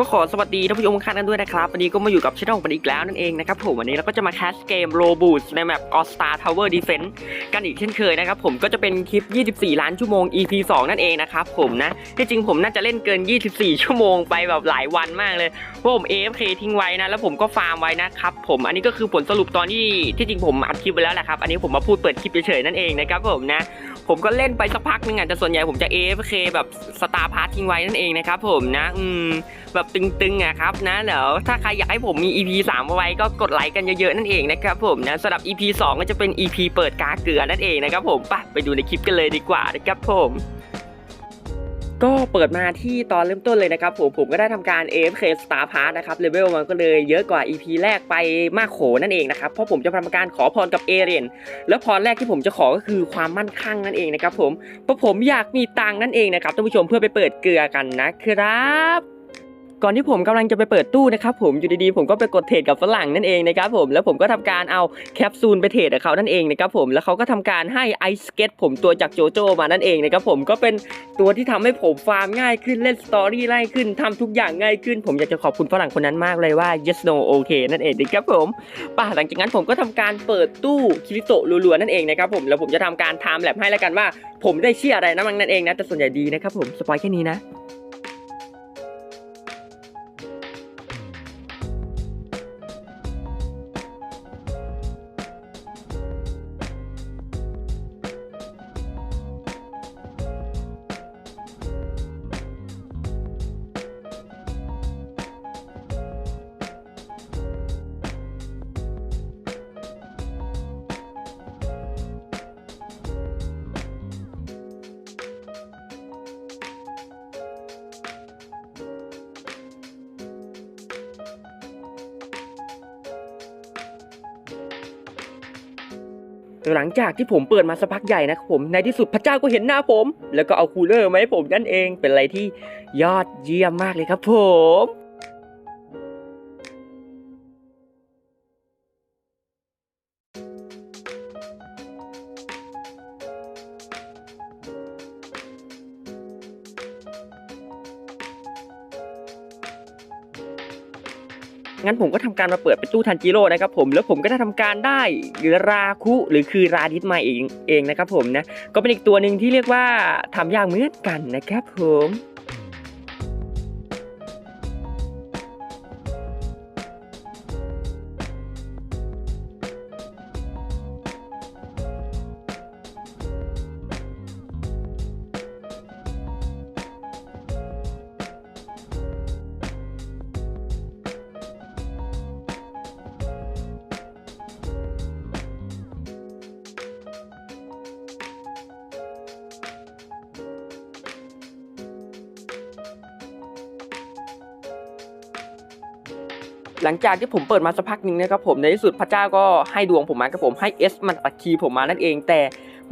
ก็ขอสวัสดีท่านผู้ชมทุกท่านกันด้วยนะครับ วันนี้ก็มาอยู่กับช่องของอีกแล้วนั่นเองนะครับผมวันนี้เราก็จะมาแคสเกมโรบูสในแมป All Star Tower Defense กันอีกเช่นเคยนะครับผมก็จะเป็นคลิป 24 ล้านชั่วโมง EP 2 นั่นเองนะครับผมนะที่จริงผมน่าจะเล่นเกิน 24 ชั่วโมงไปแบบหลายวันมากเลยเพราะผม AFK ทิ้งไว้นะแล้วผมก็ฟาร์มไว้นะครับผมอันนี้ก็คือผลสรุปตอนที่ที่จริงผมอัดคลิปไปแล้วแหละครับอันนี้ผมมาพูดเปิดคลิปเฉยๆนั่นเองนะครับผมนะผมก็เล่นไปสักพักนึงอะแต่ส่วนใหญ่ผมจะ AFK แบบสตาร์พาร์ททิ้งไว้นั่นเองนะครับผมนะอืมแบบตึงๆอะครับนะเดี๋ยวถ้าใครอยากให้ผมมี EP 3เอาไว้ก็กดไลค์กันเยอะๆนั่นเองนะครับผมนะสำหรับ EP 2 ก็จะเป็น EP เปิดกาเกลือนั่นเองนะครับผมไปไปดูในคลิปกันเลยดีกว่านะครับผมก็เปิดมาที่ตอนเริ่มต้นเลยนะครับผมผมก็ได้ทำการ AFK Star Pass นะครับเลเวลมันก็เลยเยอะกว่า EP แรกไปมากโขนั่นเองนะครับเพราะผมจะทำการขอพรกับเอเรนแล้วพรแรกที่ผมจะขอก็คือความมั่นคงนั่นเองนะครับผมเพราะผมอยากมีตังนั่นเองนะครับท่านผู้ชมเพื่อไปเปิดเกลือกันนะครับ ก่อนที่ผมกำลังจะไปเปิดตู้นะครับผมอยู่ดีๆผมก็ไปกดเทรดกับฝรั่งนั่นเองนะครับผมแล้วผมก็ทำการเอาแคปซูลไปเทรดกับเขานั่นเองนะครับผมแล้วเขาก็ทำการให้ไอสเก็ตผมตัวจากโจโจมานั่นเองนะครับผมก็เป็นตัวที่ทำให้ผมฟาร์มง่ายขึ้นเล่นสตอรี่ง่ขึ้นทำทุกอย่างง่ายขึ้น ผมอยากจะขอบคุณฝรั่งคนนั้นมากเลยว่า yes no okay นั่นเองนะครับผมป่ะหลังจากนั้นผมก็ทำการเปิดตู้คิริโตะรัวๆนั่นเองนะครับผมแล้วผมจะทำการไทม์แลปให้แล้วกันว่า ผมได้เชื่ออะไรนะมันนั่นเองนะแต่ส่วนใหญ่ดีนะครับผมสปอยแค่นี้นะ หลังจากที่ผมเปิดมาสักพักใหญ่นะครับผมในที่สุดพระเจ้าก็เห็นหน้าผม แล้วก็เอาคูลเลอร์มาให้ผมนั่นเองเป็นอะไรที่ยอดเยี่ยมมากเลยครับผม งั้นผมก็ทำการมาเปิดเป็นตู้ทันจิโร่นะครับผมแล้วผมก็ได้ทำการได้หรือราคุหรือคือราดิสมาเองเองนะครับผมนะก็เป็นอีกตัวหนึ่งที่เรียกว่าทำยากเหมือนกันนะครับผม หลังจากที่ผมเปิดมาสักพักหนึ่งนะครับผมในที่สุดพระเจ้าก็ให้ดวงผมมาครับผมให้เอสมันตัดคีย์ผมมานั่นเอง แต่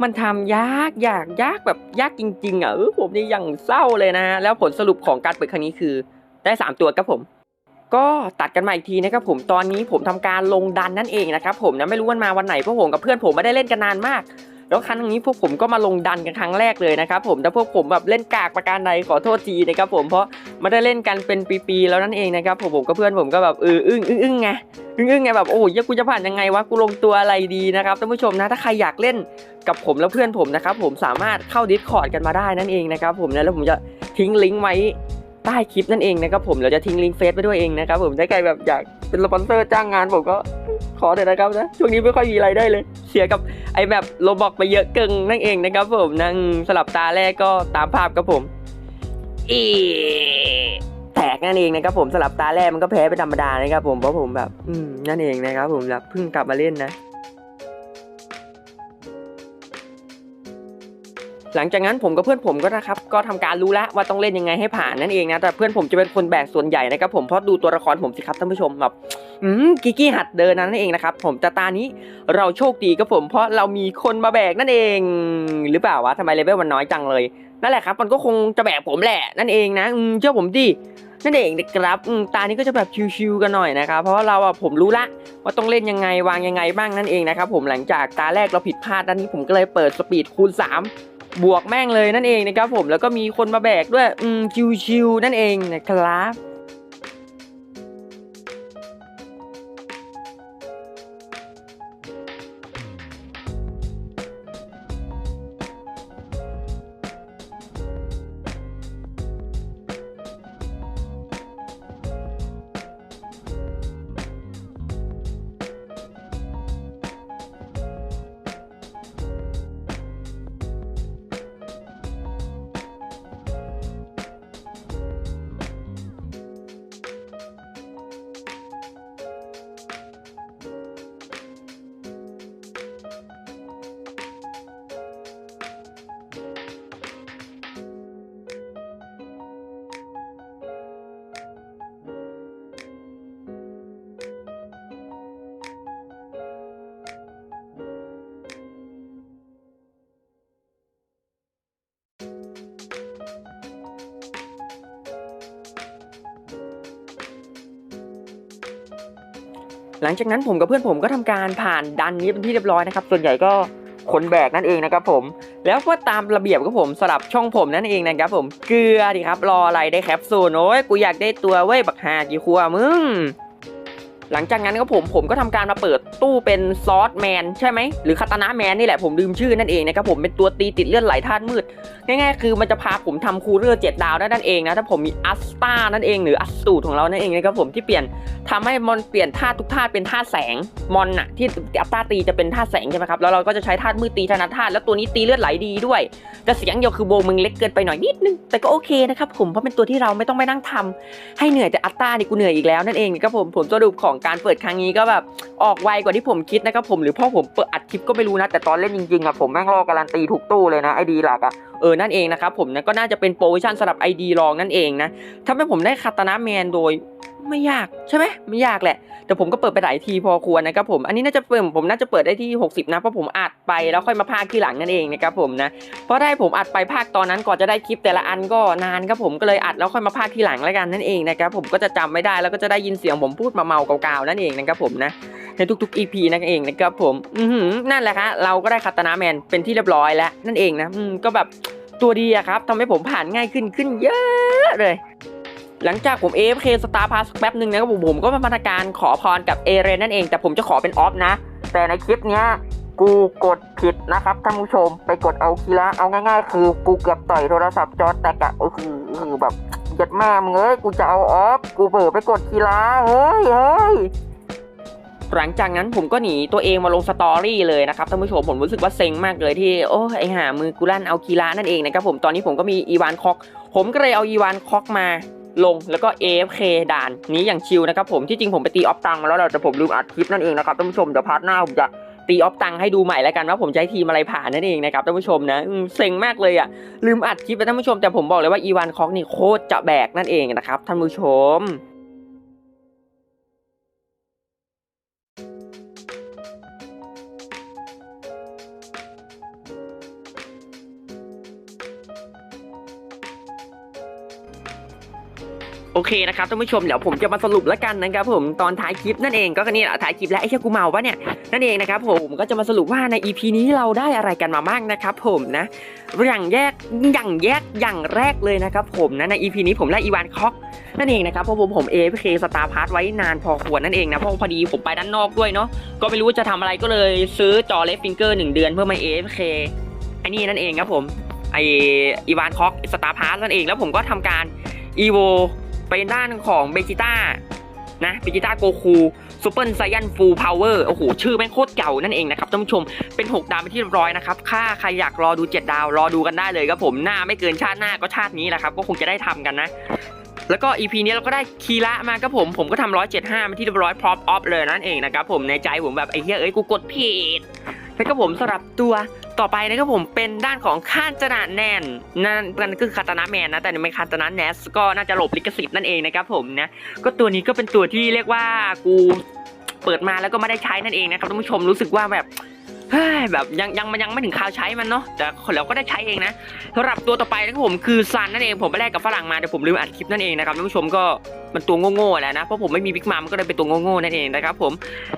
มันทำยากยากยากแบบยากจริงๆอะเออผมนี่ยังเศร้าเลยนะฮะแล้วผลสรุปของการเปิดครั้งนี้คือได้สามตัวครับผม ก็ตัดกันมาอีกทีนะครับผมตอนนี้ผมทำการลงดันนั่นเองนะครับผมนะไม่รู้วันมาวันไหนเพราะผมกับเพื่อนผมไม่ได้เล่นกันนานมาก แล้วครั้งนี้พวกผมก็มาลงดันกันครั้งแรกเลยนะครับผมแต่พวกผมแบบเล่นกากประการใดขอโทษทีนะครับผมเพราะไม่ได้เล่นกันเป็นปีๆแล้วนั่นเองนะครับผมผมกับเพื่อนผมก็แบบเอออึ้งอึ้งอึ้งไงอึ้งอึ้งไงแบบโอ้ยกูจะผ่านยังไงวะกูลงตัวอะไรดีนะครับท่านผู้ชมนะถ้าใครอยากเล่นกับผมแล้วเพื่อนผมนะครับผมสามารถเข้า Discord กันมาได้นั่นเองนะครับผมนะแล้วผมจะทิ้งลิงก์ไว้ใต้คลิปนั่นเองนะครับผมเราจะทิ้งลิงก์เฟซไปด้วยเองนะครับผมถ้าใครแบบอยากเป็นสปอนเซอร์จ้างงานผมก็ ขอเถอะนะครับนะช่วงนี้ไม่ค่อยมีรายได้เลย เสียกับไอแบบโลบอกไปเยอะเกินนั่นเองนะครับผมนั่งสลับตาแรกก็ตามภาพครับผมอีแตกนั่นเองนะครับผมสลับตาแรกมันก็แพ้ไปธรรมดานะครับผมเพราะผมแบบ อืมนั่นเองนะครับผมแบบเพิ่งกลับมาเล่นนะหลังจากนั้นผมกับเพื่อนผมก็นะครับก็ทำการรู้แล้วว่าต้องเล่นยังไงให้ผ่านนั่นเองนะแต่เพื่อนผมจะเป็นคนแบกส่วนใหญ่นะครับผมเพราะดูตัวละครผมสิครับท่านผู้ชมแบบ อืมกิกกี้หัดเดินนั่นเองนะครับ ผมแต่ตานี้เราโชคดีครับผม เพราะเรามีคนมาแบกนั่นเอง หรือเปล่าวะทำไมเลเวลมันน้อยจังเลยนั่นแหละครับ มันก็คงจะแบกผมแหละนั่นเองนะอืมเชื่อผมดินั่นเองนะครับตานี้ก็จะแบบชิวๆกันหน่อยนะครับ เพราะว่าเราอะผมรู้ละว่าต้องเล่นยังไงวางยังไงบ้างนั่นเองนะครับผมหลังจากตาแรกเราผิดพลาดด้านนี้ผมก็เลยเปิดสปีดคูณ 3 บวกแม่งเลยนั่นเองนะครับผมแล้วก็มีคนมาแบกด้วยอืมชิวๆนั่นเองนะครับ หลังจากนั้นผมกับเพื่อนผมก็ทำการผ่านดันนี้เป็นที่เรียบร้อยนะครับ ส่วนใหญ่ก็คนแบกนั่นเองนะครับผม แล้วก็ตามระเบียบก็ผมสลับช่องผมนั่นเองนะครับผมเกลือดิครับรออะไรได้แคปซูลโอ้ยกูอยากได้ตัวเว้ยบักหากี่ครัวมึง หลังจากนั้นก็ผมผมก็ทำการมาเปิดตู้เป็นซอสแมนใช่ไหมหรือคาตานะแมนนี่แหละผมลืมชื่อนั่นเองนะครับผมเป็นตัวตีติดเลือดไหลธาตุมืดง่ายๆคือมันจะพาผมทำคูเรอร์เจ็ดดาวได้นั่นเองนะถ้าผมมีอัสตานั่นเองหรืออัสตูดของเรานั่นเองนะครับผมที่เปลี่ยนทำให้มอนเปลี่ยนธาตุทุกธาตุเป็นธาตุแสงมอนน่ะที่อัสตาตีจะเป็นธาตุแสงใช่ไหมครับแล้วเราก็จะใช้ธาตุมืดตีธนาธาตุแล้วตัวนี้ตีเลือดไหลดีด้วยแต่เสียงเดียวคือโบมึงเล็กเกินไปหน่อยนิดนึงแต่ก็โอเคนะครับผมเพราะเป็นตัวที่เราไม่ต้องไปนั่งทำให้เหนื่อยแต่อัตตานี่กูเหนื่อยอีกแล้วนั่นเองนะครับผมผลสรุปของการเปิดครั้งนี้ก็แบบออกไวกว่าที่ผมคิดนะครับผมหรือพ่อผมเปิดอัดคลิปก็ไม่รู้นะแต่ตอนเล่นจริงๆอะผมแม่งรอการันตีถูกตู้เลยนะไอดีหลักอะ เออนั่นเองนะครับผมนะก็น่าจะเป็นโปรโมชั่นสำหรับไอดีรองนั่นเองนะทำให้ผมได้คาตานะแมนโดยไม่ยากใช่ไหมไม่ยากแหละ แต่ผมก็เปิดไปหลายทีพอควรนะครับผมอันนี้น่าจะเปิดผมน่าจะเปิดได้ที่ 60 นะเพราะผมอัดไปแล้วค่อยมาพากที่หลังนั่นเองนะครับผมนะเพราะได้ผมอัดไปภาคตอนนั้นก่อนจะได้คลิปแต่ละอันก็นานครับผมก็เลยอัดแล้วค่อยมาภาคที่หลังแล้วกันนั่นเองนะครับผมก็จะจำไม่ได้แล้วก็จะได้ยินเสียงผมพูดมาเมาเก่าๆนั่นเองนะครับผมนะ ในทุกๆ EP นั่นเองนะครับผมอืนั่นแหละครับเราก็ได้คาตานาแมนเป็นที่เรียบร้อยแล้วนั่นเองนะก็แบบตัวดีอะครับทำให้ผมผ่านง่ายขึ้นขึ้นเยอะเลยหลังจากผม AFK Star Pass แป๊บหนึ่งนะครับผมผมก็มาพัฒนาการขอพรกับเอเรนนั่นเอง แต่ผมจะขอเป็นออฟนะ แต่ในคลิปเนี้ยกูกดผิดนะครับท่านผู้ชมไปกดเอาคีระเอาง่ายๆ คือกูเกือบต่อยโทรศัพท์จอแตกอะเออคือคือแบบเจ็ดแม่มึงเอ้ยกูจะเอาออฟกูเผลอไปกดคีระเฮ้ยเฮ้ย หลังจากนั้นผมก็หนีตัวเองมาลงสตอรี่เลยนะครับท่านผู้ชมผมรู้สึกว่าเซ็งมากเลยที่โอ้ไอหามือกูลั่นเอาคีระนั่นเองนะครับผมตอนนี้ผมก็มีอีวานคอก ผมก็เลยเอาอีวานคอกมาลงแล้วก็ AFK ด่านนี้อย่างชิลนะครับผมที่จริงผมไปตีออฟตังมาแล้วแต่ผมลืมอัดคลิปนั่นเองนะครับท่านผู้ชมเดี๋ยวพาร์ทหน้าผมจะตีออฟตังให้ดูใหม่แล้วกันว่าผมให้ทีมอะไรผ่านนั่นเองนะครับท่านผู้ชมนะเซ็งมากเลยอะลืมอัดคลิปไปท่านผู้ชมแต่ผมบอกเลยว่าอีวานคอกนี่โคตรจะแบกนั่นเองนะครับท่านผู้ชม โอเคนะครับท่านผู้ชมเดี๋ยวผมจะมาสรุปแล้วกันนะครับผมตอนท้ายคลิปนั่นเองก็นี่แหละท้ายคลิปแล้วไอ้เชี่ยกูเมาปะเนี่ยนั่นเองนะครับผมก็จะมาสรุปว่าใน EP นี้เราได้อะไรกันมาบ้างนะครับผมนะอย่างแยกอย่างแยกอย่างแรกเลยนะครับผมนะใน EP นี้ผมได้อีวานคอกนั่นเองนะครับเพราะผมผม AFK สตาร์พาร์ทไว้นานพอควรนั่นเองนะเพราะพอดีผมไปด้านนอกด้วยเนาะก็ไม่รู้ว่าจะทำอะไรก็เลยซื้อจอเลฟฟิงเกอร์หนึ่งเดือนเพื่อมา AFK ไอ้นี่นั่นเองครับผมไออีวานคอกสตาร์พาร์ทนั่นเองแล้วผมก็ทำการอีโว ไปด้านของเบจิต้านะเบจิต้าโกคูซูเปอร์ไซยันฟูลพาวเวอร์โอ้โห ชื่อแม่งโคตรเก่านั่นเองนะครับท่านผู้ชมเป็น 6 ดาวเป็นที่ร้อยนะครับ ค่าใครอยากรอดู 7 ดาว รอดูกันได้เลยครับผมหน้าไม่เกินชาติหน้าก็ชาตินี้แหละครับ ก็คงจะได้ทำกันนะ แล้วก็ EP นี้เราก็ได้คีระมาครับผม ผมก็ทำร้อยเจ็ดห้าเป็นที่เรียบร้อยพร้อมออฟเลยนั่นเองนะครับผมในใจผมแบบไอ้เหี้ยเอ้ยกูกดผิดแล้วก็ผมสลับตัว ต่อไปนะครับผมเป็นด้านของคานจนาแนนนั่นนั่นคือคาตานาแมนนะแต่ไม่คาตานาแนสก็น่าจะหลบลิขสิทธิ์นั่นเองนะครับผมนะก็ตัวนี้ก็เป็นตัวที่เรียกว่ากูเปิดมาแล้วก็ไม่ได้ใช้นั่นเองนะครับท่านผู้ชมรู้สึกว่าแบบ เฮ้ยแบบยังยังมันยังไม่ถึงคราวใช้มันเนาะแต่เราก็ได้ใช้เองนะสำหรับตัวต่อไปนะครับผมคือซันนั่นเองผมไปแลกกับฝรั่งมาแต่ผมลืมอัดคลิปนั่นเองนะครับท่านผู้ชมก็มันตัวโง่ๆแหละนะเพราะผมไม่มีบิ๊กมัมก็เลยเป็นตัวโง่ๆนั่นเองนะครับผม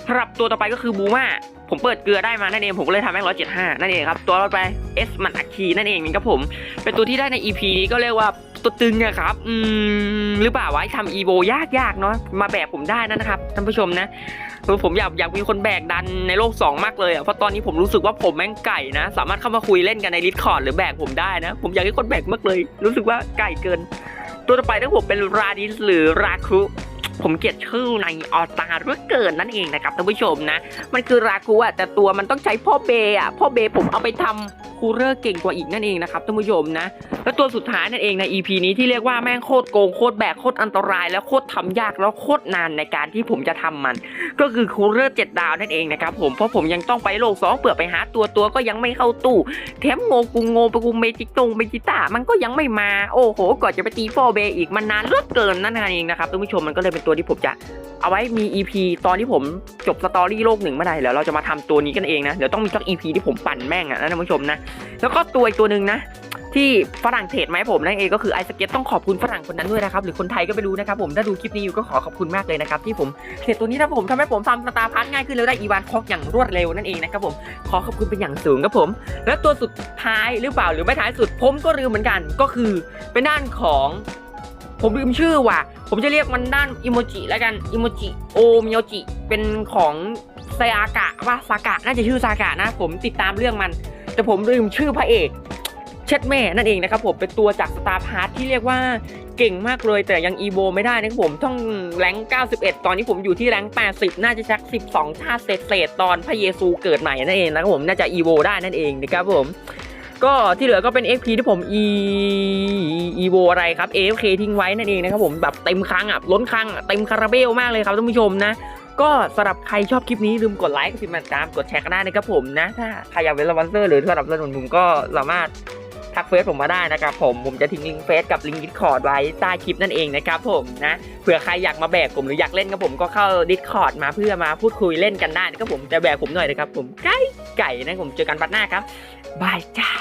สำหรับตัวต่อไปก็คือบูมาผมเปิดเกลือได้มานั่นเองผมก็เลยทำให้ร้อยเจ็ดห้านั่นเองครับตัวต่อไปเอสมันอัคคีนั่นเองครับผม เป็นตัวที่ได้ใน EP นี้ก็เรียกว่า ตัวตึงอะครับ อืม หรือเปล่าวะทำอีโบยากๆเนาะ มาแบกผมได้นะนะครับท่านผู้ชมนะคือผมอยากอยากมีคนแบกดันในโลก 2 มากเลยอะเพราะตอนนี้ผมรู้สึกว่าผมแม่งไก่นะ สามารถเข้ามาคุยเล่นกันในดิสคอร์ดหรือแบกผมได้นะ ผมอยากให้คนแบกมากเลย รู้สึกว่าไก่เกิน ตัวต่อไปถ้าผมเป็นราดิสหรือราครุ ผมเกลียดชื่อในออตาเหลือเกินนั่นเองนะครับท่านผู้ชมนะ มันคือราคูอะแต่ตัวมันต้องใช้พ่อเบย์อะพ่อเบผมเอาไปทำคูเลอร์เก่งกว่าอีกนั่นเองนะครับท่านผู้ชมนะ แล้วตัวสุดท้ายนั่นเองใน EP นี้ที่เรียกว่าแม่งโคตรโกงโคตรแบกโคตรอันตราย แล้วโคตรทำยากแล้วโคตรนานในการที่ผมจะทำมัน ก็คือคูเลอร์เจ็ดดาวนั่นเองนะครับผมเพราะผมยังต้องไปโลกสองเปลือกไปหาตัวตัวก็ยังไม่เข้าตู้แถมโงกูโงไปกูเมจิตงเมจิต้ามันก็ยังไม่มาโอ้โหก่อนจะไปตีฟอร์เบอีกมันนานเหลือเกินนั่นเองนะครับท่านผู้ชมมันก็เลยเป็นตัวที่ผมจะเอาไว้มี EP ตอนที่ผมจบสตอรี่โลกหนึ่งเมื่อไหร่แล้วเราจะมาทำตัวนี้กันเองนะ เดี๋ยวต้องมีสัก EP ที่ผมปั่นแม่งอะนะท่านผู้ชมนะ แล้วก็ตัวอีกตัวหนึ่งนะ ที่ฝรั่งเทรดมาให้ผมนั่นเองก็คือไอสเก็ตต้องขอบคุณฝรั่งคนนั้นด้วยนะครับ หรือคนไทยก็ไม่รู้นะครับผมถ้าดูคลิปนี้อยู่ก็ขอขอบคุณมากเลยนะครับ ที่ผมเทรดตัวนี้นะผมทำให้ผมทำสตาร์พัทง่ายขึ้นแล้วได้อีวานคอกอย่างรวดเร็วนั่นเองนะครับผมขอขอบคุณเป็นอย่างสูงครับผม และตัวสุดท้ายหรือเปล่าหรือไม่ท้ายสุดผมก็ลืมเหมือนกัน ก็คือเป็นด้านของ ผมลืมชื่อว่ะ ผมจะเรียกมันด้านอิโมจิแล้วกันอิโมจิโอมิโอจิเป็นของไซอากะว่าซากะน่าจะชื่อซากะนะ ผมติดตามเรื่องมัน แต่ผมลืมชื่อพระเอก เช็ดแม่นั่นเองนะครับผมเป็นตัวจากสตาร์พาร์ทที่เรียกว่าเก่งมากเลยแต่ยังอีโวไม่ได้นะครับผมต้องแรง91 ตอนนี้ผมอยู่ที่แรง80 น่าจะชัก 12ชาติเศษตอนพระเยซูเกิดใหม่นั่นเองนะครับผมน่าจะอีโวได้นั่นเองนะครับผม ก็ที่เหลือก็เป็น FP ที่ผม E EVO อะไรครับ AFK ทิ้งไว้นั่นเองนะครับผมแบบเต็มครั้งอะล้นครั้งอะเต็มคาราเบลมากเลยครับท่านผู้ชมนะ ก็สำหรับใครชอบคลิปนี้ลืมกดไลค์กดติดตามกดแชร์กันได้นะครับผมนะ ถ้าใครอยากเป็นสปอนเซอร์หรือสนับสนุนผมก็สามารถ ทักเฟซผมมาได้นะครับผมผมจะทิ้งลิงก์เฟซกับลิงก์ดิสคอร์ดไว้ใต้คลิปนั่นเองนะครับผมนะเผื่อใครอยากมาแบกผมหรืออยากเล่นกับผมก็เข้าดิสคอร์ดมาเพื่อมาพูดคุยเล่นกันได้นะครับผมแต่แบกผมหน่อยนะครับผมไก่ไก่นะผมเจอกันปัดหน้าครับบายจ้า